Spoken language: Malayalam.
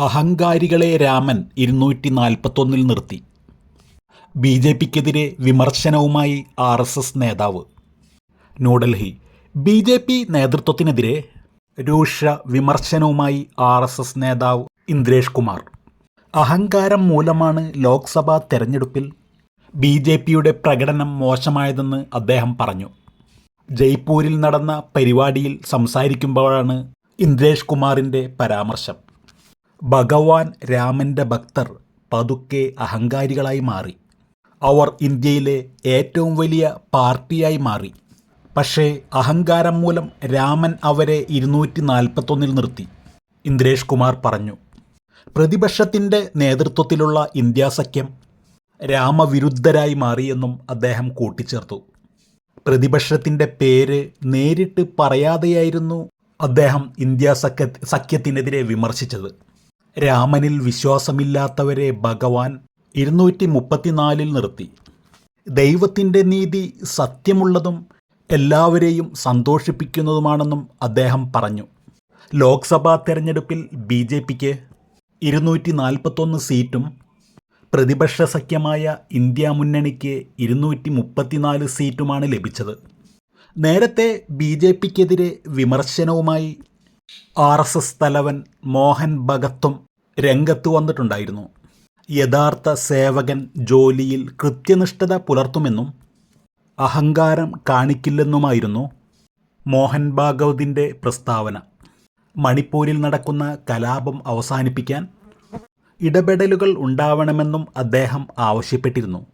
അഹങ്കാരികളെ രാമൻ ഇരുന്നൂറ്റി നാൽപ്പത്തൊന്നിൽ നിർത്തി. ബി ജെ പിക്കെതിരെ വിമർശനവുമായി ആർ എസ് എസ് നേതാവ്. ന്യൂഡൽഹി. ബി ജെ പി നേതൃത്വത്തിനെതിരെ രൂക്ഷ വിമർശനവുമായി ആർ എസ് എസ് നേതാവ് ഇന്ദ്രേഷ് കുമാർ. അഹങ്കാരം മൂലമാണ് ലോക്സഭാ തെരഞ്ഞെടുപ്പിൽ ബി ജെ പിയുടെ പ്രകടനം മോശമായതെന്ന് അദ്ദേഹം പറഞ്ഞു. ജയ്പൂരിൽ നടന്ന പരിപാടിയിൽ സംസാരിക്കുമ്പോഴാണ് ഇന്ദ്രേഷ് കുമാറിന്റെ പരാമർശം. ഭഗവാൻ രാമന്റെ ഭക്തർ പതുക്കെ അഹങ്കാരികളായി മാറി. അവർ ഇന്ത്യയിലെ ഏറ്റവും വലിയ പാർട്ടിയായി മാറി. പക്ഷേ അഹങ്കാരം മൂലം രാമൻ അവരെ ഇരുന്നൂറ്റി നാൽപ്പത്തൊന്നിൽ നിർത്തി. ഇന്ദ്രേഷ് കുമാർ പറഞ്ഞു പ്രതിപക്ഷത്തിന്റെ നേതൃത്വത്തിലുള്ള ഇന്ത്യാ സഖ്യം രാമവിരുദ്ധരായി മാറിയെന്നും അദ്ദേഹം കൂട്ടിച്ചേർത്തു. പ്രതിപക്ഷത്തിന്റെ പേര് നേരിട്ട് പറയാതെയായിരുന്നു അദ്ദേഹം ഇന്ത്യ സഖ്യ സഖ്യത്തിനെതിരെ വിമർശിച്ചത്. രാമനിൽ വിശ്വാസമില്ലാത്തവരെ ഭഗവാൻ ഇരുന്നൂറ്റി മുപ്പത്തിനാലിൽ നിർത്തി. ദൈവത്തിന്റെ നീതി സത്യമുള്ളതും എല്ലാവരെയും സന്തോഷിപ്പിക്കുന്നതുമാണെന്നും അദ്ദേഹം പറഞ്ഞു. ലോക്സഭാ തെരഞ്ഞെടുപ്പിൽ ബി ജെ പിക്ക് ഇരുന്നൂറ്റി നാൽപ്പത്തൊന്ന് സീറ്റും പ്രതിപക്ഷ സഖ്യമായ ഇന്ത്യ മുന്നണിക്ക് ഇരുന്നൂറ്റി മുപ്പത്തിനാല് സീറ്റുമാണ് ലഭിച്ചത്. നേരത്തെ ബി ജെ പിക്കെതിരെ വിമർശനവുമായി ആർ എസ് എസ് തലവൻ മോഹൻ ഭഗത്തും രംഗത്ത് വന്നിട്ടുണ്ടായിരുന്നു. യഥാർത്ഥ സേവകൻ ജോലിയിൽ കൃത്യനിഷ്ഠത പുലർത്തുമെന്നും അഹങ്കാരം കാണിക്കില്ലെന്നുമായിരുന്നു മോഹൻ ഭാഗവതിന്റെ പ്രസ്താവന. മണിപ്പൂരിൽ നടക്കുന്ന കലാപം അവസാനിപ്പിക്കാൻ ഇടപെടലുകൾ ഉണ്ടാവണമെന്നും അദ്ദേഹം ആവശ്യപ്പെട്ടിരുന്നു.